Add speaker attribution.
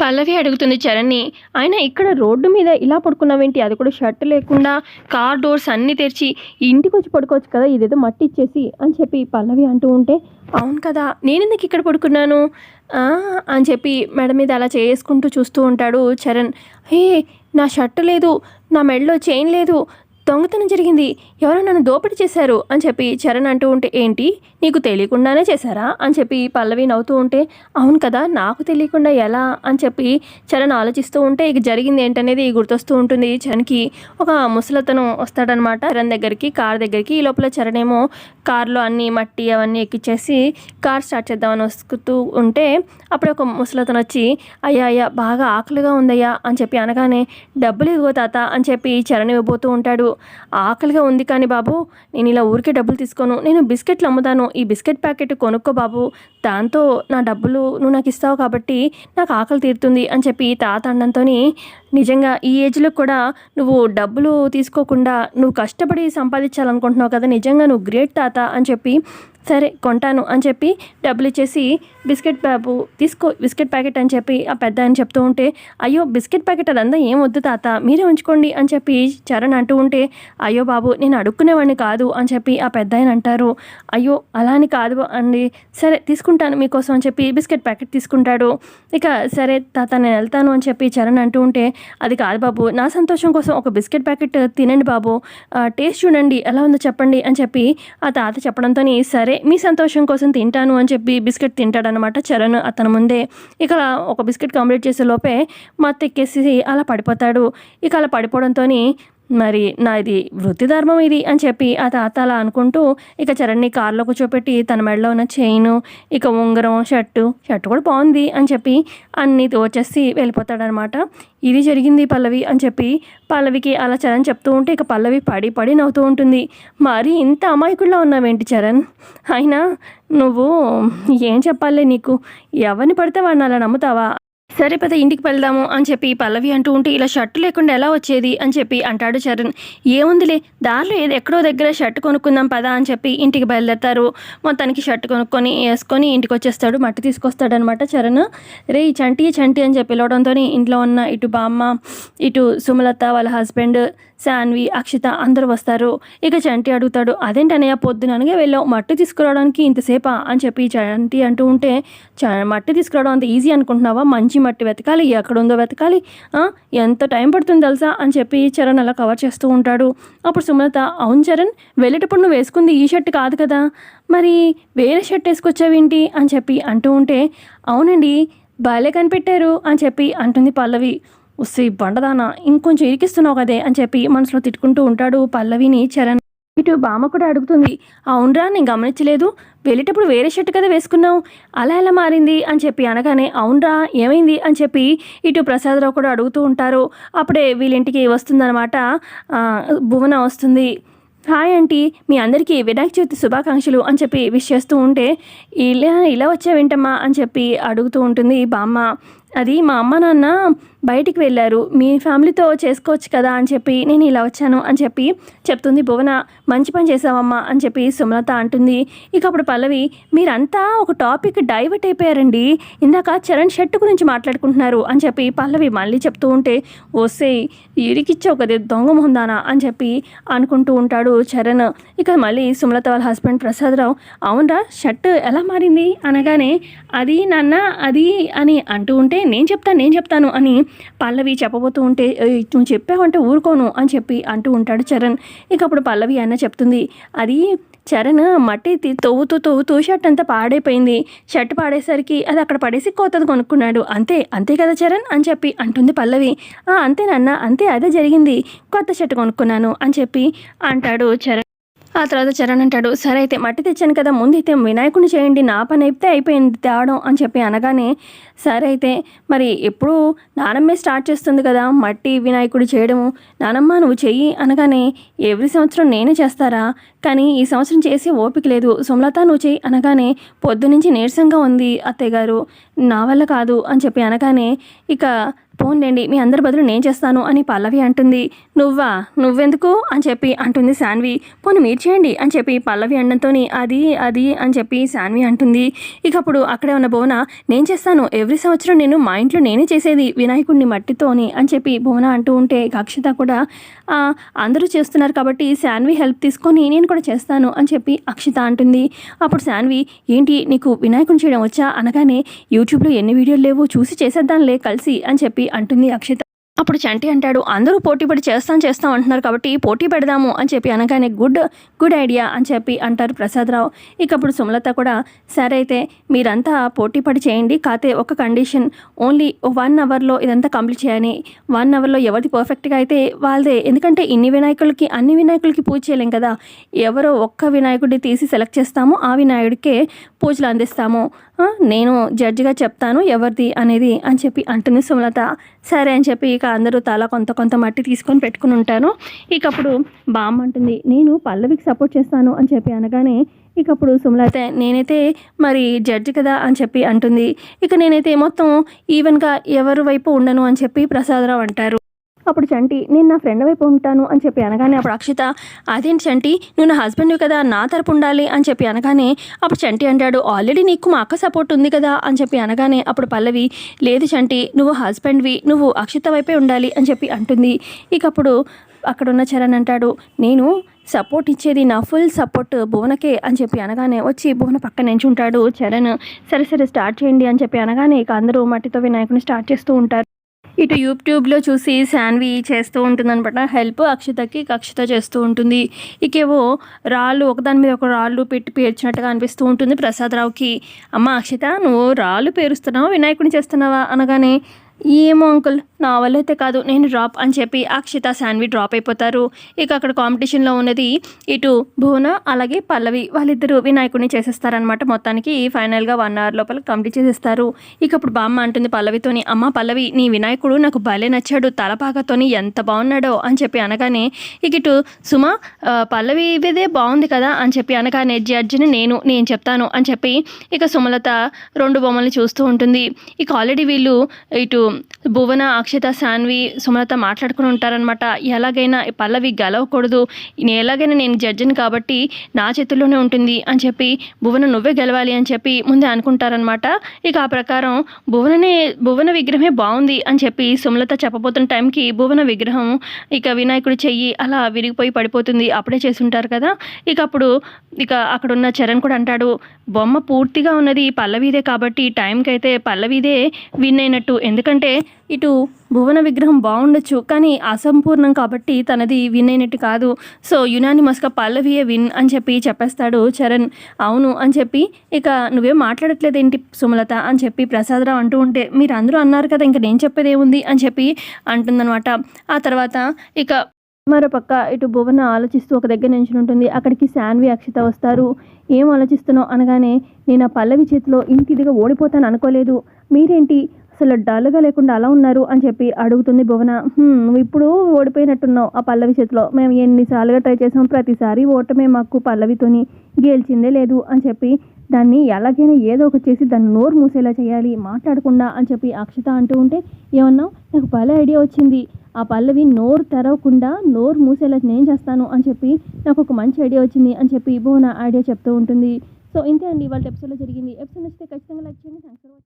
Speaker 1: పల్లవి అడుగుతుంది చరణ్ని ఆయన ఇక్కడ రోడ్డు మీద ఇలా పడుకున్నావేంటి? అది కూడా షర్ట్ లేకుండా కార్ డోర్స్ అన్నీ తెరిచి ఇంటికి వచ్చి పడుకోవచ్చు కదా ఇదేదో మట్టి ఇచ్చేసి అని చెప్పి పల్లవి అంటూ ఉంటే అవును కదా నేను ఎందుకు ఇక్కడ పడుకున్నాను? అని చెప్పి మెడ మీద అలా చేసుకుంటూ చూస్తూ ఉంటాడు చరణ్. హే నా షర్ట్ లేదు నా మెడలో చైన్ లేదు దొంగతనం జరిగింది. ఎవరో నన్ను దోపిడీ చేశారు అని చెప్పి చరణ్ అంటూ ఉంటే ఏంటి? నీకు తెలియకుండానే చేశారా? అని చెప్పి పల్లవి నవ్వుతూ ఉంటే అవును కదా నాకు తెలియకుండా ఎలా? అని చెప్పి చరణ్ ఆలోచిస్తూ ఉంటే ఇక జరిగింది ఏంటనేది గుర్తొస్తూ ఉంటుంది చరణ్కి. ఒక ముసలతను వస్తాడనమాట చరణ్ దగ్గరికి కార్ దగ్గరికి. ఈ లోపల చరణ్ ఏమో కార్లో అన్ని మట్టి అవన్నీ ఎక్కిచ్చేసి కార్ స్టార్ట్ చేద్దామని వస్తూ ఉంటే అప్పుడు ఒక ముసలతను వచ్చి అయ్యా అయ్యా బాగా ఆకలిగా ఉందయ్యా అని చెప్పి అనగానే డబ్బులు ఇవ్వ తాత అని చెప్పి చరణ్ ఇవ్వబోతూ ఉంటాడు. ఆకలిగా ఉంది కానీ బాబు నేను ఇలా ఊరికే డబ్బులు తీసుకోను. నేను బిస్కెట్లు అమ్ముతాను. ఈ బిస్కెట్ ప్యాకెట్ కొనుక్కో బాబు. దాంతో నా డబ్బులు నువ్వు నాకు ఇస్తావు కాబట్టి నాకు ఆకలి తీరుతుంది అని చెప్పి తాత అన్నంతో నిజంగా ఈ ఏజ్లో కూడా నువ్వు డబ్బులు తీసుకోకుండా నువ్వు కష్టపడి సంపాదించాలనుకుంటున్నావు కదా నిజంగా నువ్వు గ్రేట్ తాత అని చెప్పి సరే కొంటాను అని చెప్పి డబ్బులు ఇచ్చేసి బిస్కెట్ బాబు తీసుకో బిస్కెట్ ప్యాకెట్ అని చెప్పి ఆ పెద్ద ఆయన చెప్తూ ఉంటే అయ్యో బిస్కెట్ ప్యాకెట్ అదంతా ఏం వద్దు తాత మీరే ఉంచుకోండి అని చెప్పి చరణ్ అంటూ ఉంటే అయ్యో బాబు నేను అడుక్కునేవాడిని కాదు అని చెప్పి ఆ పెద్ద ఆయన అంటారు. అయ్యో అలా అని కాదు అండి సరే తీసుకుంటాను మీకోసం అని చెప్పి బిస్కెట్ ప్యాకెట్ తీసుకుంటాడు. ఇక సరే తాత నేను వెళ్తాను అని చెప్పి చరణ్ అంటూ ఉంటే అది కాదు బాబు నా సంతోషం కోసం ఒక బిస్కెట్ ప్యాకెట్ తినండి బాబు. టేస్ట్ చూడండి ఎలా ఉందో చెప్పండి అని చెప్పి ఆ తాత చెప్పడంతో సరే మీ సంతోషం కోసం తింటాను అని చెప్పి బిస్కెట్ అనమాట చరణ్. అతని ముందే ఇక ఒక బిస్కెట్ కంప్లీట్ చేసే లోపే మత్తెక్కేసి అలా పడిపోతాడు. ఇక అలా పడిపోవడంతో మరి నాది వృత్తి ధర్మం ఇది అని చెప్పి ఆ తాత అలా అనుకుంటూ ఇక చరణ్ని కారులో కూర్చోపెట్టి తన మెడలో ఉన్న చైను ఇక ఉంగరం షర్టు షర్టు కూడా బాగుంది అని చెప్పి అన్నీ తోచేసి వెళ్ళిపోతాడనమాట. ఇది జరిగింది పల్లవి అని చెప్పి పల్లవికి అలా చరణ్ చెప్తూ ఉంటే ఇక పల్లవి పడి పడి నవ్వుతూ ఉంటుంది. మరి ఇంత అమాయకుల్లో ఉన్నావేంటి చరణ్? అయినా నువ్వు ఏం చెప్పాలి నీకు? ఎవరిని పడితే వాడిని అలా నమ్ముతావా? సరే పద ఇంటికి వెళ్దాము అని చెప్పి పల్లవి అంటూ ఉంటే ఇలా షర్ట్ లేకుండా ఎలా వచ్చేది? అని చెప్పి అంటాడు చరణ్. ఏముందిలే దారిలో ఏది ఎక్కడో దగ్గర షర్ట్ కొనుక్కుందాం పదా అని చెప్పి ఇంటికి బయలుదేరతారు. మొత్తానికి షర్ట్ కొనుక్కొని వేసుకొని ఇంటికి వచ్చేస్తాడు మట్టి తీసుకొస్తాడనమాట చరణ్. రే ఈ చంటి చంటి అని చెప్పి పిలవడంతో ఇంట్లో ఉన్న ఇటు బామ్మ ఇటు సుమలత వాళ్ళ హస్బెండ్ శాన్వి అక్షిత అందరూ వస్తారు. ఇక చంటి అడుగుతాడు అదేంటనయ్య పొద్దుననగా వెళ్ళావు మట్టి తీసుకురావడానికి ఇంతసేపా? అని చెప్పి చంటి అంటూ ఉంటే చ మట్టి తీసుకురావడం అంత ఈజీ అనుకుంటున్నావా? మంచి మట్టి వెతకాలి ఎక్కడ ఉందో వెతకాలి ఎంత టైం పడుతుంది తెలుసా? అని చెప్పి చరణ్ అలా కవర్ చేస్తూ ఉంటాడు. అప్పుడు సుమలత అవును చరణ్ వెళ్ళేటప్పుడు నువ్వు వేసుకుంది ఈ షర్ట్ కాదు కదా? మరి వేరే షర్ట్ వేసుకొచ్చావేంటి? అని చెప్పి అంటూ ఉంటే అవునండి బాలే కనిపెట్టారు అని చెప్పి అంటుంది పల్లవి. ఉస్సి బండదానా ఇంకొంచెం ఇరికిస్తున్నావు కదే అని చెప్పి మనసులో తిట్టుకుంటూ ఉంటాడు పల్లవిని చరణ్. ఇటు బామ్మ కూడా అడుగుతుంది అవునరా నేను గమనించలేదు. వెళ్ళేటప్పుడు వేరే షర్ట్ కదా వేసుకున్నావు. అలా ఎలా మారింది? అని చెప్పి అనగానే అవునరా ఏమైంది? అని చెప్పి ఇటు ప్రసాదరావు కూడా అడుగుతూ ఉంటారు. అప్పుడే వీళ్ళింటికి వస్తుందన్నమాట. భువన వస్తుంది. హాయ్ ఆంటీ మీ అందరికీ వినాయక చవితి శుభాకాంక్షలు అని చెప్పి విష్ చేస్తూ ఉంటే ఇలా ఇలా వచ్చావేంటమ్మా? అని చెప్పి అడుగుతూ ఉంటుంది బామ్మ. అది మా అమ్మ నాన్న బయటికి వెళ్ళారు. మీ ఫ్యామిలీతో చేసుకోవచ్చు కదా అని చెప్పి నేను ఇలా వచ్చాను అని చెప్పి చెప్తుంది భువన. మంచి పని చేసావమ్మా అని చెప్పి సుమలత అంటుంది. ఇక అప్పుడు పల్లవి మీరంతా ఒక టాపిక్ డైవర్ట్ అయిపోయారండి. ఇందాక చరణ్ షర్ట్ గురించి మాట్లాడుకుంటున్నారు అని చెప్పి పల్లవి మళ్ళీ చెప్తూ ఉంటే వస్తే ఇరికిచ్చావు కదే దొంగ మొహందానా అని చెప్పి అనుకుంటూ ఉంటాడు చరణ్. ఇక మళ్ళీ సుమలత వాళ్ళ హస్బెండ్ ప్రసాదరావు అవునరా షర్ట్ ఎలా మారింది? అనగానే అది నాన్న అది అని అంటూ ఉంటే నేను చెప్తాను నేను చెప్తాను అని పల్లవి చెప్పబోతూ ఉంటే నువ్వు చెప్పావంటే ఊరుకోను అని చెప్పి అంటూ ఉంటాడు చరణ్. ఇక అప్పుడు పల్లవి అన్న చెప్తుంది అది చరణ్ మట్టి తవ్వుతూ తవ్వుతూ షర్ట్ అంతా పాడైపోయింది. షర్ట్ పాడేసరికి అది అక్కడ పడేసి కొత్తది కొనుక్కున్నాడు. అంతే అంతే కదా చరణ్ అని చెప్పి అంటుంది పల్లవి. అంతేనన్నా అంతే అదే జరిగింది. కొత్త షర్ట్ కొనుక్కున్నాను అని చెప్పి అంటాడు చరణ్. ఆ తర్వాత చరణ్ అంటాడు సరే అయితే మట్టి తెచ్చాను కదా ముందు అయితే వినాయకుడిని చేయండి నా పని అయితే అయిపోయింది తేవడం అని చెప్పి అనగానే సరే అయితే మరి ఎప్పుడు నానమ్మే స్టార్ట్ చేస్తుంది కదా మట్టి వినాయకుడు చేయడము. నానమ్మ నువ్వు చెయ్యి అనగానే ఎవ్రీ సంవత్సరం నేనే చేస్తారా? కానీ ఈ సంవత్సరం చేసే ఓపిక లేదు. సుమలత నువ్వు చెయ్యి అనగానే పొద్దునుంచి నీరసంగా ఉంది అత్తయ్య గారు. నా వల్ల కాదు అని చెప్పి అనగానే ఇక పోన్లేండి మీ అందరి బదులు నేను చేస్తాను అని పల్లవి అంటుంది. నువ్వా? నువ్వెందుకు? అని చెప్పి అంటుంది శాన్వి. పోనీ మీరు చేయండి అని చెప్పి పల్లవి అండంతో అది అది అని చెప్పి శాన్వి అంటుంది. ఇక అప్పుడు అక్కడే ఉన్న భువన నేను చేస్తాను. ఎవ్రీ సంవత్సరం నేను మా ఇంట్లో నేనే చేసేది వినాయకుడిని మట్టితోని అని చెప్పి భువన అంటూ ఉంటే కక్షిత అక్షిత కూడా అందరూ చేస్తున్నారు కాబట్టి శాన్వి హెల్ప్ తీసుకొని నేను కూడా చేస్తాను అని చెప్పి అక్షిత అంటుంది. అప్పుడు శాన్వి ఏంటి నీకు వినాయకుని చేయడం వచ్చా? అనగానే యూట్యూబ్లో ఎన్ని వీడియోలు లేవు చూసి చేసేద్దాంలే కలిసి అని చెప్పి అంటుంది అక్షిత. అప్పుడు చంటి అంటాడు అందరూ పోటీ పడి చేస్తాం చేస్తాం అంటున్నారు కాబట్టి పోటీ పెడదాము అని చెప్పి అనగానే గుడ్ గుడ్ ఐడియా అని చెప్పి అంటారు ప్రసాదరావు. ఇక అప్పుడు సుమలత కూడా సరే అయితే మీరంతా పోటీ పడి చేయండి కాతే ఒక కండిషన్ ఓన్లీ వన్ అవర్లో ఇదంతా కంప్లీట్ చేయాలి. వన్ అవర్లో ఎవరిది పర్ఫెక్ట్గా అయితే వాళ్ళదే. ఎందుకంటే ఇన్ని వినాయకులకి అన్ని వినాయకులకి పూజ చేయలేం కదా. ఎవరో ఒక్క వినాయకుడిని తీసి సెలెక్ట్ చేస్తామో ఆ వినాయకుడికే పూజలు అందిస్తాము. నేను జడ్జిగా చెప్తాను ఎవరిది అనేది అని చెప్పి అంటుంది సుమలత. సరే అని చెప్పి ఇక అందరూ తల కొంత కొంత మట్టి తీసుకొని పెట్టుకుని ఉంటాను. ఇక అప్పుడు బామ్మ అంటుంది నేను పల్లవికి సపోర్ట్ చేస్తాను అని చెప్పి అనగానే ఇక అప్పుడు సుమలత నేనైతే మరి జడ్జి కదా అని చెప్పి అంటుంది. ఇక నేనైతే మొత్తం ఈవెన్గా ఎవరి వైపు ఉండను అని చెప్పి ప్రసాదరావు అంటారు. అప్పుడు చంటి నేను నా ఫ్రెండ్ వైపు ఉంటాను అని చెప్పి అనగానే అప్పుడు అక్షిత అదేంటి చంటి? నువ్వు నా హస్బెండ్ కదా నా తరపు ఉండాలి అని చెప్పి అనగానే అప్పుడు చంటి అంటాడు ఆల్రెడీ నీకు మా అక్క సపోర్ట్ ఉంది కదా అని చెప్పి అనగానే అప్పుడు పల్లవి లేదు చంటి నువ్వు హస్బెండ్వి నువ్వు అక్షిత వైపే ఉండాలి అని చెప్పి అంటుంది. ఇక అప్పుడు అక్కడ ఉన్న చరణ్ అంటాడు నేను సపోర్ట్ ఇచ్చేది నా ఫుల్ సపోర్ట్ భువనకే అని చెప్పి అనగానే వచ్చి భువన పక్కన నించుంటాడు చరణ్ సరే సరే స్టార్ట్ చేయండి అని చెప్పి అనగానే ఇక అందరూ మట్టితో వినాయకుని స్టార్ట్ చేస్తూ ఉంటారు. ఇటు యూట్యూబ్లో చూసి శాన్వి చేస్తూ ఉంటుందన్నమాట హెల్ప్ అక్షతకి ఇక అక్షత చేస్తూ ఉంటుంది. ఇకేవో రాళ్ళు ఒకదాని మీద ఒక రాళ్ళు పెట్టి పేర్చినట్టుగా అనిపిస్తూ ఉంటుంది ప్రసాదరావుకి అమ్మ అక్షత నువ్వు రాళ్ళు పేరుస్తున్నావా? వినాయకుడిని చేస్తున్నావా? అనగానే ఏమో అంకుల్ నా వల్ల అయితే కాదు నేను డ్రాప్ అని చెప్పి అక్షిత శాన్వి డ్రాప్ అయిపోతారు. ఇక అక్కడ కాంపిటీషన్లో ఉన్నది ఇటు భువన అలాగే పల్లవి వాళ్ళిద్దరూ వినాయకుడిని చేసేస్తారనమాట మొత్తానికి ఫైనల్గా వన్ అవర్ లోపల కంప్లీట్ చేసేస్తారు. ఇక అప్పుడు బామ్మ అంటుంది పల్లవితోని అమ్మ పల్లవి నీ వినాయకుడు నాకు భలే నచ్చాడు తలపాకతోని ఎంత బాగున్నాడో అని చెప్పి అనగానే ఇక ఇటు సుమ పల్లవి ఇదే బాగుంది కదా అని చెప్పి అనగానే జడ్జిని నేను నేను చెప్తాను అని చెప్పి ఇక సుమలత రెండు బొమ్మల్ని చూస్తూ ఉంటుంది. ఇక ఆల్రెడీ వీళ్ళు ఇటు భువన అక్షత శాన్వి సుమలత మాట్లాడుకుని ఉంటారనమాట ఎలాగైనా పల్లవి గెలవకూడదు. ఎలాగైనా నేను జడ్జిని కాబట్టి నా చేతుల్లోనే ఉంటుంది అని చెప్పి భువన నువ్వే గెలవాలి అని చెప్పి ముందే అనుకుంటారనమాట ఇక ఆ ప్రకారం భువననే భువన విగ్రహమే బాగుంది అని చెప్పి సుమలత చెప్పబోతున్న టైంకి భువన విగ్రహం ఇక వినాయకుడు చెయ్యి అలా విరిగిపోయి పడిపోతుంది. అప్పుడే చేసుంటారు కదా. ఇక అప్పుడు ఇక అక్కడ ఉన్న చరణ్ కూడా అంటాడు బొమ్మ పూర్తిగా ఉన్నది పల్లవీదే కాబట్టి టైంకి అయితే పల్లవీదే విన్ అయినట్టు. ఎందుకంటే ఇటు భువన విగ్రహం బాగుండొచ్చు కానీ అసంపూర్ణం కాబట్టి తనది విన్ అయినట్టు కాదు. సో యునానిమస్గా పల్లవియే విన్ అని చెప్పి చెప్పేస్తాడు చరణ్. అవును అని చెప్పి ఇక నువ్వేం మాట్లాడట్లేదు ఏంటి సుమలత అని చెప్పి ప్రసాదరావు అంటూ ఉంటే మీరు అందరూ అన్నారు కదా ఇంకా నేను చెప్పేది ఏముంది అని చెప్పి అంటుందన్నమాట. ఆ తర్వాత ఇక మరో పక్క ఇటు భువన ఆలోచిస్తూ ఒక దగ్గర నుంచి ఉంటుంది అక్కడికి శాన్వి అక్షిత వస్తారు. ఏం ఆలోచిస్తున్నావు అనగానే నేను ఆ పల్లవి చేతిలో ఇంటిదిగా ఓడిపోతాను అనుకోలేదు. మీరేంటి అసలు డల్గా లేకుండా అలా ఉన్నారు అని చెప్పి అడుగుతుంది భువన. నువ్వు ఇప్పుడు ఓడిపోయినట్టున్నావు ఆ పల్లవి చేతిలో. మేము ఎన్నిసార్లుగా ట్రై చేసాం. ప్రతిసారి ఓటమే మాకు పల్లవితోని గెలిచిందే లేదు అని చెప్పి దాన్ని ఎలాగైనా ఏదో ఒకటి చేసి దాన్ని నోరు మూసేలా చేయాలి మాట్లాడకుండా అని చెప్పి అక్షత అంటూ ఉంటే ఏమన్నావు నాకు భలే ఐడియా వచ్చింది. ఆ పల్లవి నోరు తెరవకుండా నోరు మూసేలా నేను చేస్తాను అని చెప్పి నాకు ఒక మంచి ఐడియా వచ్చింది అని చెప్పి భువన ఐడియా చెప్తూ ఉంటుంది. సో ఇంతే అండి వాళ్ళ ఎపిసోడ్లో జరిగింది. ఎపిసోడ్ నచ్చితే ఖచ్చితంగా లైక్ చేయండి. Thanks for watching